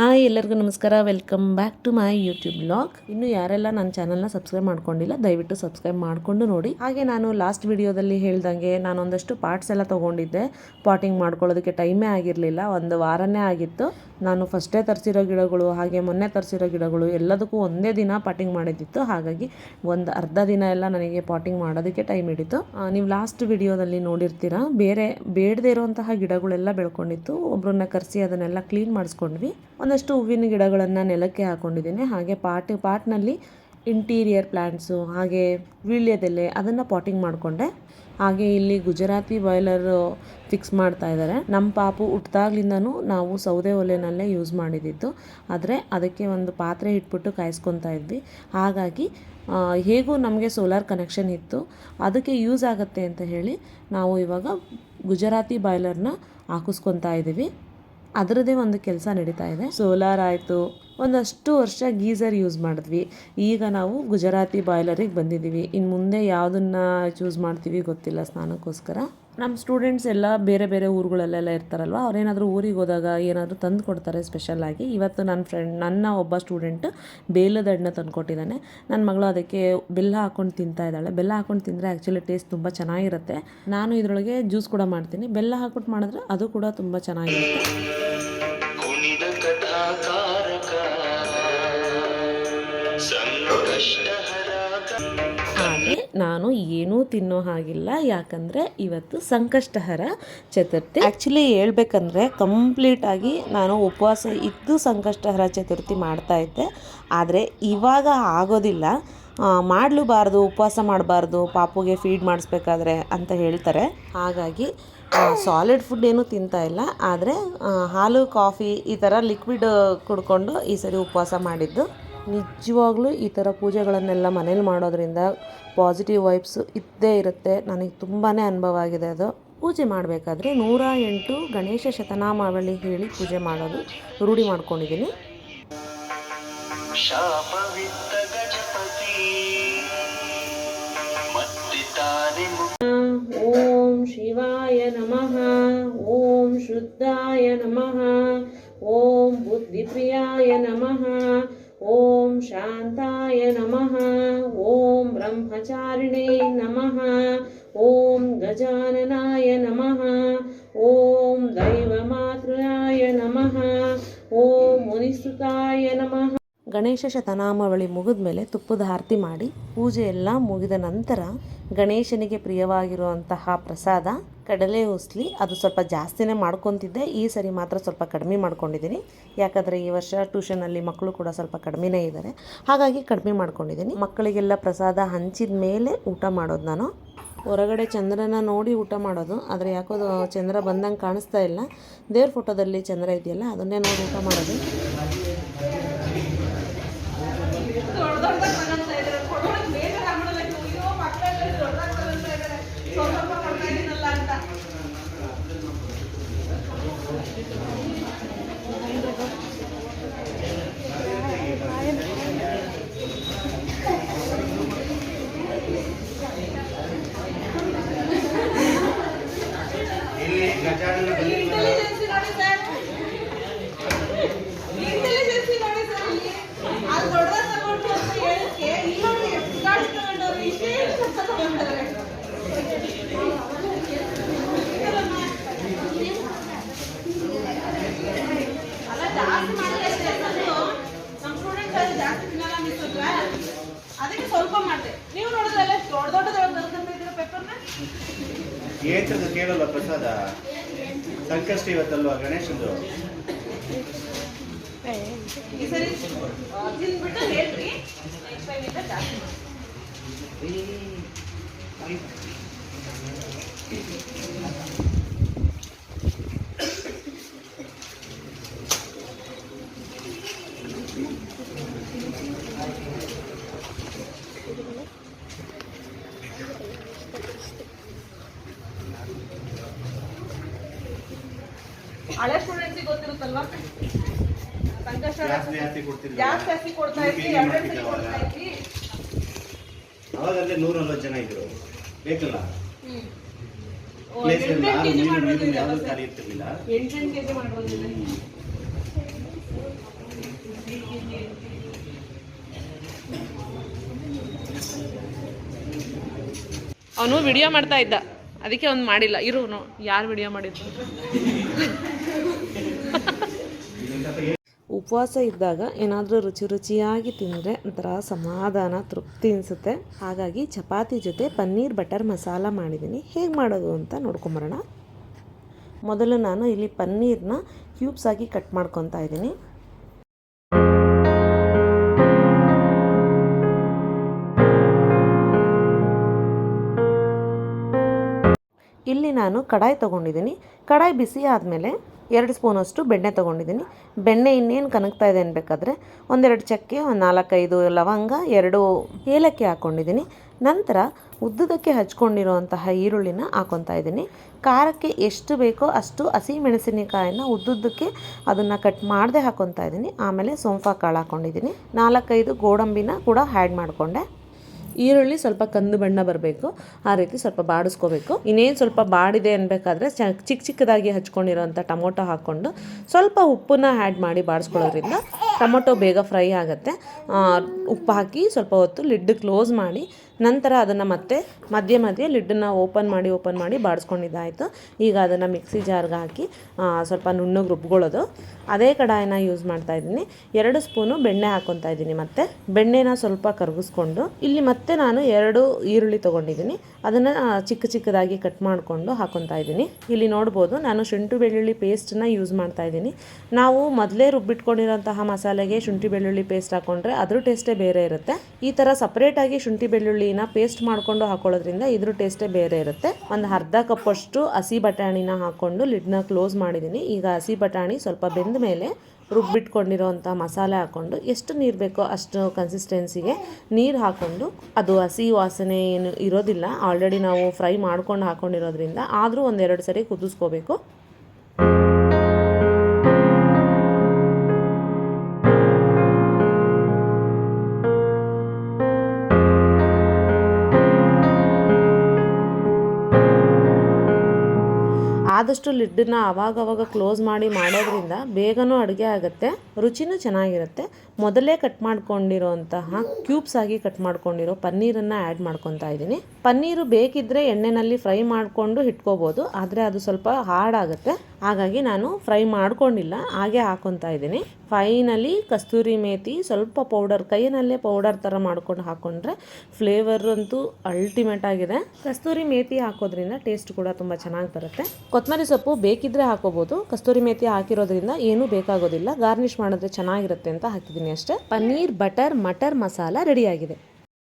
Hi, ಎಲ್ಲರಿಗೂ ನಮಸ್ಕಾರ. Welcome back to my YouTube blog ಇನ್ನು ಯಾರೆಲ್ಲ ನನ್ನ ಚಾನಲ್ನ ಸಬ್ಸ್ಕ್ರೈಬ್ ಮಾಡ್ಕೊಂಡಿಲ್ಲ, ದಯವಿಟ್ಟು ಸಬ್ಸ್ಕ್ರೈಬ್ ಮಾಡಿಕೊಂಡು ನೋಡಿ. ಹಾಗೆ ನಾನು ಲಾಸ್ಟ್ ವಿಡಿಯೋದಲ್ಲಿ ಹೇಳ್ದಂಗೆ ನಾನು ಒಂದಷ್ಟು ಪಾರ್ಟ್ಸ್ ಎಲ್ಲ ತೊಗೊಂಡಿದ್ದೆ. ಪಾಟಿಂಗ್ ಮಾಡ್ಕೊಳ್ಳೋದಕ್ಕೆ ಟೈಮೇ ಆಗಿರಲಿಲ್ಲ, ಒಂದು ವಾರನೇ ಆಗಿತ್ತು. ನಾನು ಫಸ್ಟೇ ತರಿಸಿರೋ ಗಿಡಗಳು, ಹಾಗೆ ಮೊನ್ನೆ ತರಿಸಿರೋ ಗಿಡಗಳು ಎಲ್ಲದಕ್ಕೂ ಒಂದೇ ದಿನ ಪಾಟಿಂಗ್ ಮಾಡಿದ್ದಿತ್ತು. ಹಾಗಾಗಿ ಒಂದು ಅರ್ಧ ದಿನ ಎಲ್ಲ ನನಗೆ ಪಾಟಿಂಗ್ ಮಾಡೋದಕ್ಕೆ ಟೈಮ್ ಹಿಡಿತು. ನೀವು ಲಾಸ್ಟ್ ವಿಡಿಯೋದಲ್ಲಿ ನೋಡಿರ್ತೀರಾ, ಬೇರೆ, ಬೇಡದೇ ಇರುವಂತಹ ಗಿಡಗಳೆಲ್ಲ ಬೆಳ್ಕೊಂಡಿತ್ತು. ಒಬ್ಬರನ್ನ ಕರೆಸಿ ಅದನ್ನೆಲ್ಲ ಕ್ಲೀನ್ ಮಾಡಿಸ್ಕೊಂಡ್ವಿ. ಒಂದಷ್ಟು ಹೂವಿನ ಗಿಡಗಳನ್ನು ನೆಲಕ್ಕೆ ಹಾಕೊಂಡಿದ್ದೀನಿ. ಹಾಗೆ ಪಾಟ್, ಪಾಟ್ನಲ್ಲಿ ಇಂಟೀರಿಯರ್ ಪ್ಲ್ಯಾಂಟ್ಸು ಹಾಗೆ ವೀಳ್ಯದೆಲೆ ಅದನ್ನು ಪಾಟಿಂಗ್ ಮಾಡಿಕೊಂಡೆ. ಹಾಗೆ ಇಲ್ಲಿ ಗುಜರಾತಿ ಬಾಯ್ಲರು ಫಿಕ್ಸ್ ಮಾಡ್ತಾ ಇದ್ದಾರೆ. ನಮ್ಮ ಪಾಪು ಹುಟ್ಟಿದಾಗ್ಲಿಂದನೂ ನಾವು ಸೌದೆ ಒಲೆನಲ್ಲೇ ಯೂಸ್ ಮಾಡಿದ್ದಿತ್ತು ಆದರೆ ಅದಕ್ಕೆ ಒಂದು ಪಾತ್ರೆ ಇಟ್ಬಿಟ್ಟು ಕಾಯಿಸ್ಕೊತಾ ಇದ್ವಿ. ಹಾಗಾಗಿ ಹೇಗೂ ನಮಗೆ ಸೋಲಾರ್ ಕನೆಕ್ಷನ್ ಇತ್ತು. ಅದಕ್ಕೆ ಯೂಸ್ ಆಗುತ್ತೆ ಅಂತ ಹೇಳಿ ನಾವು ಇವಾಗ ಗುಜರಾತಿ ಬಾಯ್ಲರ್ನ ಹಾಕಿಸ್ಕೊತಾ ಇದ್ದೀವಿ ಅದರದ್ದೇ ಒಂದು ಕೆಲಸ ನಡೀತಾ ಇದೆ. ಸೋಲಾರ್ ಆಯಿತು. ಒಂದಷ್ಟು ವರ್ಷ ಗೀಸರ್ ಯೂಸ್ ಮಾಡಿದ್ವಿ. ಈಗ ನಾವು ಗುಜರಾತಿ ಬಾಯ್ಲರಿಗೆ ಬಂದಿದ್ದೀವಿ. ಇನ್ನು ಮುಂದೆ ಯಾವುದನ್ನ ಚೂಸ್ ಮಾಡ್ತೀವಿ ಗೊತ್ತಿಲ್ಲ ಸ್ನಾನಕ್ಕೋಸ್ಕರ. ನಮ್ಮ ಸ್ಟೂಡೆಂಟ್ಸ್ ಎಲ್ಲ ಬೇರೆ ಬೇರೆ ಊರುಗಳಲ್ಲೆಲ್ಲ ಇರ್ತಾರಲ್ವ, ಅವ್ರೇನಾದರೂ ಊರಿಗೆ ಹೋದಾಗ ಏನಾದರೂ ತಂದು ಕೊಡ್ತಾರೆ ಸ್ಪೆಷಲಾಗಿ ಇವತ್ತು ನನ್ನ ಫ್ರೆಂಡ್ ನನ್ನ ಒಬ್ಬ ಸ್ಟೂಡೆಂಟ್ ಬೇಲದ ಹಣ್ಣು ತಂದು ಕೊಟ್ಟಿದ್ದಾನೆ. ನನ್ನ ಮಗಳು ಅದಕ್ಕೆ ಬೆಲ್ಲ ಹಾಕ್ಕೊಂಡು ತಿಂತಾ ಇದ್ದಾಳೆ. ಬೆಲ್ಲ ಹಾಕ್ಕೊಂಡು ತಿಂದರೆ ಆ್ಯಕ್ಚುಲಿ ಟೇಸ್ಟ್ ತುಂಬ ಚೆನ್ನಾಗಿರುತ್ತೆ. ನಾನು ಇದರೊಳಗೆ ಜ್ಯೂಸ್ ಕೂಡ ಮಾಡ್ತೀನಿ. ಬೆಲ್ಲ ಹಾಕ್ಬಿಟ್ಟು ಮಾಡಿದ್ರೆ ಅದು ಕೂಡ ತುಂಬ ಚೆನ್ನಾಗಿರುತ್ತೆ. ನಾನು ಏನೂ ತಿನ್ನೋ ಹಾಗಿಲ್ಲ. ಯಾಕಂದರೆ ಇವತ್ತು ಸಂಕಷ್ಟಹರ ಚತುರ್ಥಿ. ಆ್ಯಕ್ಚುಲಿ ಹೇಳ್ಬೇಕಂದ್ರೆ ಕಂಪ್ಲೀಟಾಗಿ ನಾನು ಉಪವಾಸ ಇದ್ದು ಸಂಕಷ್ಟಹರ ಚತುರ್ಥಿ ಮಾಡ್ತಾ ಇದ್ದೆ. ಆದರೆ ಇವಾಗ ಆಗೋದಿಲ್ಲ. ಮಾಡಲೂಬಾರ್ದು, ಉಪವಾಸ ಮಾಡಬಾರ್ದು, ಪಾಪುಗೆ ಫೀಡ್ ಮಾಡಿಸ್ಬೇಕಾದ್ರೆ ಅಂತ ಹೇಳ್ತಾರೆ. ಹಾಗಾಗಿ ಸಾಲಿಡ್ ಫುಡ್ ಏನೂ ತಿಂತಾ ಇಲ್ಲ. ಆದರೆ ಹಾಲು ಕಾಫಿ ಈ ಥರ ಲಿಕ್ವಿಡ್ ಕುಡ್ಕೊಂಡು ಈ ಸರಿ ಉಪವಾಸ ಮಾಡಿದ್ದು. ನಿಜವಾಗ್ಲೂ ಈ ಥರ ಪೂಜೆಗಳನ್ನೆಲ್ಲ ಮನೇಲಿ ಮಾಡೋದ್ರಿಂದ ಪಾಸಿಟಿವ್ ವೈಬ್ಸ್ ಇದ್ದೇ ಇರುತ್ತೆ. ನನಗೆ ತುಂಬಾ ಅನುಭವ ಆಗಿದೆ ಅದು. ಪೂಜೆ ಮಾಡಬೇಕಾದ್ರೆ ನೂರ ಎಂಟು ಗಣೇಶ ಶತನಾಮಾವಳಿ ಹೇಳಿ ಪೂಜೆ ಮಾಡೋದು ರೂಢಿ ಮಾಡ್ಕೊಂಡಿದ್ದೀನಿ. ಓಂ ಶಿವಾಯ ನಮಃ. ಓಂ ಶುದ್ಧಾಯ ನಮಃ. ಓಂ ಬುದ್ಧಿಪ್ರಿಯಾಯ ನಮಃ. ಓಂ ಶಾಂತಾಯ ನಮಃ. ಓಂ ಬ್ರಹ್ಮಚಾರಿಣೇ ನಮಃ. ಓಂ ಗಜಾನನಾಯ ನಮಃ. ಓಂ ದೈವಮಾತೃಯಾಯ ನಮಃ. ಓಂ ಮುನಿಸುತಾಯ ನಮಃ. ಗಣೇಶ ಶತನಾಮಾವಳಿ ಮುಗಿದ ಮೇಲೆ ತುಪ್ಪದ ಆರತಿ ಮಾಡಿ, ಪೂಜೆ ಎಲ್ಲ ಮುಗಿದ ನಂತರ ಗಣೇಶನಿಗೆ ಪ್ರಿಯವಾಗಿರುವಂತಹ ಪ್ರಸಾದ ಕಡಲೆ ಉಸ್ಲಿ ಅದು ಸ್ವಲ್ಪ ಜಾಸ್ತಿನೇ ಮಾಡ್ಕೊತಿದ್ದೆ. ಈ ಸರಿ ಮಾತ್ರ ಸ್ವಲ್ಪ ಕಡಿಮೆ ಮಾಡ್ಕೊಂಡಿದ್ದೀನಿ. ಯಾಕಂದರೆ ಈ ವರ್ಷ ಟ್ಯೂಷನಲ್ಲಿ ಮಕ್ಕಳು ಕೂಡ ಸ್ವಲ್ಪ ಕಡಿಮೆನೇ ಇದ್ದಾರೆ. ಹಾಗಾಗಿ ಕಡಿಮೆ ಮಾಡ್ಕೊಂಡಿದ್ದೀನಿ. ಮಕ್ಕಳಿಗೆಲ್ಲ ಪ್ರಸಾದ ಹಂಚಿದ ಮೇಲೆ ಊಟ ಮಾಡೋದು ನಾನು. ಹೊರಗಡೆ ಚಂದ್ರನ ನೋಡಿ ಊಟ ಮಾಡೋದು. ಆದರೆ ಯಾಕೋ ಚಂದ್ರ ಬಂದಂಗೆ ಕಾಣಿಸ್ತಾ ಇಲ್ಲ. ದೇವ್ರ ಫೋಟೋದಲ್ಲಿ ಚಂದ್ರ ಇದೆಯಲ್ಲ, ಅದನ್ನೇ ನೋಡಿ ಊಟ ಮಾಡೋದು ಇಂಟೆಲಿಜೆನ್ಸಿ ನೋಡಿ ಸರ್ ಇಂಟೆಲಿಜೆನ್ಸಿ ನೋಡಿ ಸರ್ ಇಲ್ಲಿ ಅದು ದೊಡ್ಡದ ತಗೊಂಡು ಅಂತ ಹೇಳಕ್ಕೆ ಇಲ್ಲಿ ನೋಡಿ ಎಷ್ಟು ಗಾಡಿ ತಗೊಂಡವ್ರು ಇಷ್ಟೇ ತಗೊಂಡ್ರೆ ಅಲ್ಲ ಜಾಸ್ತಿ ಮಾಡಿದ್ರೆ ನಮ್ಮ ಅದಕ್ಕೆ ಸ್ವಲ್ಪ ಮಾಡಿದೆ. ನೀವು ನೋಡಿದ್ರೆ ದೊಡ್ಡ ದೊಡ್ಡ ದೊಡ್ಡ ಇದ್ದೀರ ಪೇಪರ್ನ ಕೇಳಲ್ಲ ಪ್ರಸಾದ? ಸಂಕಷ್ಟ ಇವತ್ತಲ್ವಾ ಗಣೇಶಂದು? ಈ ಸರಿ ತಿಂದ್ಬಿಟ್ಟು ಹೇಳ್ರಿ. ನೆಕ್ಸ್ಟ್ ಟೈಮ್ ಇಂದ ಜಾಸ್ತಿ ಮಾಡಿ ಹಳೆ ಸ್ಟೂಡೆಂಟ್ಸಿಗೆ ಗೊತ್ತಿರುತ್ತಲ್ವಾ? ಅವನು ವಿಡಿಯೋ ಮಾಡ್ತಾ ಇದ್ದ. ಅದಕ್ಕೆ ಅವ್ನು ಮಾಡಿಲ್ಲ. ಇರುವನು ಯಾರು ವಿಡಿಯೋ ಮಾಡಿದ್ರು ಉಪವಾಸ ಇದ್ದಾಗ ಏನಾದರೂ ರುಚಿ ರುಚಿಯಾಗಿ ತಿಂದರೆ ಒಂಥರ ಸಮಾಧಾನ, ತೃಪ್ತಿ ಅನಿಸುತ್ತೆ. ಹಾಗಾಗಿ ಚಪಾತಿ ಜೊತೆ ಪನ್ನೀರ್ ಬಟರ್ ಮಸಾಲ ಮಾಡಿದ್ದೀನಿ ಹೇಗೆ ಮಾಡೋದು ಅಂತ ನೋಡ್ಕೊಂಬರೋಣ. ಮೊದಲು ನಾನು ಇಲ್ಲಿ ಪನ್ನೀರ್ನ ಕ್ಯೂಬ್ಸ್ ಆಗಿ ಕಟ್ ಮಾಡ್ಕೊತಾ ಇದ್ದೀನಿ. ಇಲ್ಲಿ ನಾನು ಕಡಾಯಿ ತೊಗೊಂಡಿದ್ದೀನಿ. ಕಡಾಯಿ ಬಿಸಿ ಆದಮೇಲೆ ಎರಡು ಸ್ಪೂನಷ್ಟು ಬೆಣ್ಣೆ ತೊಗೊಂಡಿದ್ದೀನಿ. ಬೆಣ್ಣೆ ಇನ್ನೇನು ಕನಕ್ತಾ ಇದೆ ಅನ್ಬೇಕಾದ್ರೆ ಒಂದೆರಡು ಚಕ್ಕೆ, ಒಂದು ನಾಲ್ಕೈದು ಲವಂಗ, ಎರಡು ಏಲಕ್ಕಿ ಹಾಕ್ಕೊಂಡಿದ್ದೀನಿ ನಂತರ ಉದ್ದದಕ್ಕೆ ಹಚ್ಕೊಂಡಿರುವಂತಹ ಈರುಳ್ಳಿನ ಹಾಕೊತಾ ಇದ್ದೀನಿ. ಖಾರಕ್ಕೆ ಎಷ್ಟು ಬೇಕೋ ಅಷ್ಟು ಹಸಿ ಮೆಣಸಿನಕಾಯಿನ ಉದ್ದುದ್ದಕ್ಕೆ ಅದನ್ನು ಕಟ್ ಮಾಡದೆ ಹಾಕೊತಾ ಇದ್ದೀನಿ. ಆಮೇಲೆ ಸೋಂಫಾ ಕಾಳು ಹಾಕ್ಕೊಂಡಿದ್ದೀನಿ ನಾಲ್ಕೈದು ಗೋಡಂಬಿನ ಕೂಡ ಆ್ಯಡ್ ಮಾಡಿಕೊಂಡೆ. ಈರುಳ್ಳಿ ಸ್ವಲ್ಪ ಕಂದು ಬಣ್ಣ ಬರಬೇಕು, ಆ ರೀತಿ ಸ್ವಲ್ಪ ಬಾಡಿಸ್ಕೋಬೇಕು. ಇನ್ನೇನು ಸ್ವಲ್ಪ ಬಾಡಿದೆ ಅನ್ಬೇಕಾದ್ರೆ ಚಿಕ್ಕ ಚಿಕ್ಕದಾಗಿ ಹಚ್ಕೊಂಡಿರೋಂಥ ಟೊಮೊಟೊ ಹಾಕ್ಕೊಂಡು ಸ್ವಲ್ಪ ಉಪ್ಪನ್ನ ಆ್ಯಡ್ ಮಾಡಿ ಬಾಡಿಸ್ಕೊಳ್ಳೋದ್ರಿಂದ ಟೊಮೊಟೊ ಬೇಗ ಫ್ರೈ ಆಗುತ್ತೆ. ಉಪ್ಪು ಹಾಕಿ ಸ್ವಲ್ಪ ಹೊತ್ತು ಲಿಡ್ ಕ್ಲೋಸ್ ಮಾಡಿ ನಂತರ ಅದನ್ನು ಮತ್ತೆ ಮಧ್ಯೆ ಮಧ್ಯೆ ಲಿಡ್ಡನ್ನು ಓಪನ್ ಮಾಡಿ ಓಪನ್ ಮಾಡಿ ಬಾಡಿಸ್ಕೊಂಡಿದ್ದಾಯಿತು. ಈಗ ಅದನ್ನು ಮಿಕ್ಸಿ ಜಾರ್ಗೆ ಹಾಕಿ ಸ್ವಲ್ಪ ನುಣ್ಣಗೆ ರುಬ್ಕೊಳ್ಳೋದು. ಅದೇ ಕಡಾಯನ ಯೂಸ್ ಮಾಡ್ತಾ ಇದ್ದೀನಿ. ಎರಡು ಸ್ಪೂನು ಬೆಣ್ಣೆ ಹಾಕ್ಕೊತಾ ಇದ್ದೀನಿ ಮತ್ತೆ. ಬೆಣ್ಣೆನ ಸ್ವಲ್ಪ ಕರಗಿಸ್ಕೊಂಡು, ಇಲ್ಲಿ ಮತ್ತೆ ನಾನು ಎರಡು ಈರುಳ್ಳಿ ತೊಗೊಂಡಿದ್ದೀನಿ. ಅದನ್ನು ಚಿಕ್ಕ ಚಿಕ್ಕದಾಗಿ ಕಟ್ ಮಾಡಿಕೊಂಡು ಹಾಕೊತಾ ಇದ್ದೀನಿ. ಇಲ್ಲಿ ನೋಡ್ಬೋದು, ನಾನು ಶುಂಠಿ ಬೆಳ್ಳುಳ್ಳಿ ಪೇಸ್ಟನ್ನು ಯೂಸ್ ಮಾಡ್ತಾ ಇದ್ದೀನಿ. ನಾವು ಮೊದಲೇ ರುಬ್ಬಿಟ್ಕೊಂಡಿರೋಂತಹ ಮಸಾಲೆಗೆ ಶುಂಠಿ ಬೆಳ್ಳುಳ್ಳಿ ಪೇಸ್ಟ್ ಹಾಕ್ಕೊಂಡ್ರೆ ಅದ್ರ ಟೇಸ್ಟೇ ಬೇರೆ ಇರುತ್ತೆ. ಈ ಥರ ಸಪ್ರೇಟಾಗಿ ಶುಂಠಿ ಬೆಳ್ಳುಳ್ಳಿನ ಪೇಸ್ಟ್ ಮಾಡಿಕೊಂಡು ಹಾಕೊಳ್ಳೋದ್ರಿಂದ ಇದ್ರ ಟೇಸ್ಟೇ ಬೇರೆ ಇರುತ್ತೆ. ಒಂದು ಅರ್ಧ ಕಪ್ಪಷ್ಟು ಹಸಿ ಬಟಾಣಿನ ಹಾಕ್ಕೊಂಡು ಲಿಡ್ನ ಕ್ಲೋಸ್ ಮಾಡಿದ್ದೀನಿ. ಈಗ ಹಸಿ ಬಟಾಣಿ ಸ್ವಲ್ಪ ಬೆಂದ ಮೇಲೆ ರುಬ್ಬಿಟ್ಕೊಂಡಿರೋವಂಥ ಮಸಾಲೆ ಹಾಕ್ಕೊಂಡು ಎಷ್ಟು ನೀರು ಬೇಕೋ ಅಷ್ಟು ಕನ್ಸಿಸ್ಟೆನ್ಸಿಗೆ ನೀರು ಹಾಕ್ಕೊಂಡು ಅದು ಹಸಿ ವಾಸನೆ ಏನು ಇರೋದಿಲ್ಲ. ಆಲ್ರೆಡಿ ನಾವು ಫ್ರೈ ಮಾಡ್ಕೊಂಡು ಹಾಕ್ಕೊಂಡಿರೋದ್ರಿಂದ ಆದರೂ ಒಂದೆರಡು ಸರಿ ಕುದಿಸ್ಕೋಬೇಕು. ಆದಷ್ಟು ಲಿಡ್ಡನ್ನ ಅವಾಗವಾಗ ಕ್ಲೋಸ್ ಮಾಡಿ ಮಾಡೋದ್ರಿಂದ ಬೇಗನೂ ಅಡುಗೆ ಆಗುತ್ತೆ, ರುಚಿನೂ ಚೆನ್ನಾಗಿರುತ್ತೆ. ಮೊದಲೇ ಕಟ್ ಮಾಡ್ಕೊಂಡಿರೋಂತಹ ಕ್ಯೂಬ್ಸ್ ಆಗಿ ಕಟ್ ಮಾಡ್ಕೊಂಡಿರೋ ಪನ್ನೀರನ್ನು ಆ್ಯಡ್ ಮಾಡ್ಕೊತಾ ಇದ್ದೀನಿ. ಪನ್ನೀರು ಬೇಕಿದ್ದರೆ ಎಣ್ಣೆನಲ್ಲಿ ಫ್ರೈ ಮಾಡಿಕೊಂಡು ಇಟ್ಕೋಬೋದು ಆದರೆ ಅದು ಸ್ವಲ್ಪ ಹಾರ್ಡ್ ಆಗುತ್ತೆ. ಹಾಗಾಗಿ ನಾನು ಫ್ರೈ ಮಾಡ್ಕೊಂಡಿಲ್ಲ, ಹಾಗೆ ಹಾಕೊತಾ ಇದ್ದೀನಿ. ಫೈನಲಿ ಕಸ್ತೂರಿ ಮೇತಿ ಸ್ವಲ್ಪ ಪೌಡರ್, ಕೈಯಲ್ಲೇ ಪೌಡರ್ ಥರ ಮಾಡ್ಕೊಂಡು ಹಾಕ್ಕೊಂಡ್ರೆ ಫ್ಲೇವರ್ ಅಂತೂ ಅಲ್ಟಿಮೇಟ್ ಆಗಿದೆ. ಕಸ್ತೂರಿ ಮೇತಿ ಹಾಕೋದ್ರಿಂದ ಟೇಸ್ಟ್ ಕೂಡ ತುಂಬ ಚೆನ್ನಾಗಿ ಬರುತ್ತೆ. ಕೊತ್ತಂಬರಿ ಸೊಪ್ಪು ಬೇಕಿದ್ರೆ ಹಾಕೋಬಹುದು ಕಸ್ತೂರಿ ಮೇಥಿ ಹಾಕಿರೋದ್ರಿಂದ ಏನೂ ಬೇಕಾಗೋದಿಲ್ಲ. ಗಾರ್ನಿಷ್ ಮಾಡಿದ್ರೆ ಚೆನ್ನಾಗಿರುತ್ತೆ ಅಂತ ಹಾಕಿದ್ದೀನಿ ಅಷ್ಟೇ. ಪನ್ನೀರ್, ಬಟರ್, ಮಟರ್ ಮಸಾಲ ರೆಡಿಯಾಗಿದೆ.